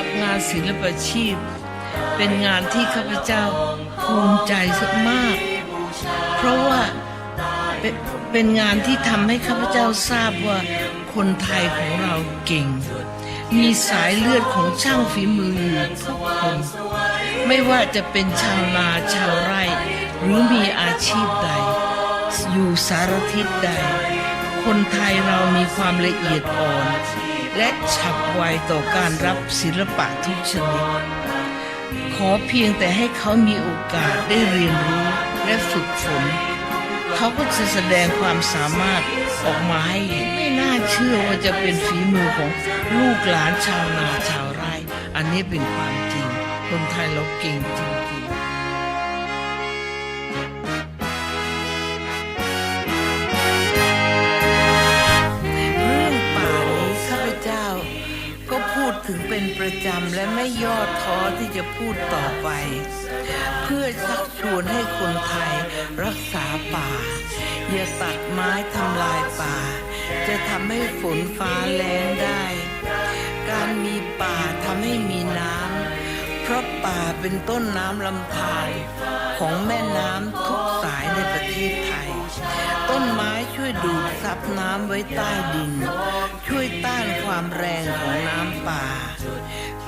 รับงานศิลปชีพ เป็นงานที่ข้าพเจ้าภูมิใจมาก เพราะว่าเป็นเป็นงานที่ทำให้ข้าพเจ้าทราบว่าคนไทยของเราเก่ง มีสายเลือดของช่างฝีมืออยู่ทุกคนไม่ว่าจะเป็นชาวนาชาวไร่ หรือมีอาชีพใด อยู่สารทิศใด คนไทยเรามีความละเอียดอ่อน และฉับไวต่อการรับศิลปะทุกชนิด ขอเพียงแต่ให้เขามีโอกาสได้เรียนรู้และฝึกฝน เขาก็จะแสดงความสามารถออกมาให้เห็นไม่น่าเชื่อว่าจะเป็นฝีมือของลูกหลานชาวนาชาวไร่ อันนี้เป็นความจริง คนไทยเราเก่งจริงๆ ถึงเป็นประจำและไม่ย่อท้อที่จะพูดต่อไป เพื่อชักชวนให้คนไทยรักษาป่า อย่าตัดไม้ทำลายป่า จะทำให้ฝนฟ้าแรงได้ การมีป่าทำให้มีน้ำเพราะป่าเป็นต้นน้ำลำธารของแม่น้ำทุก วยดูดซับน้ำไว้ใต้ดิน ช่วยต้านความแรงของน้ำป่า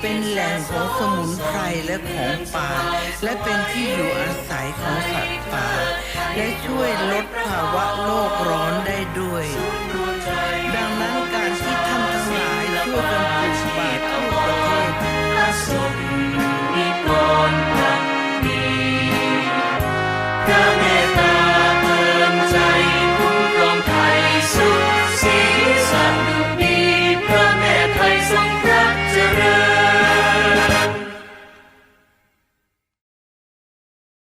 เป็นแหล่งของสมุนไพรและของป่า และเป็นที่อยู่อาศัยของสัตว์ป่า และช่วยลดภาวะโลกร้อนได้ด้วย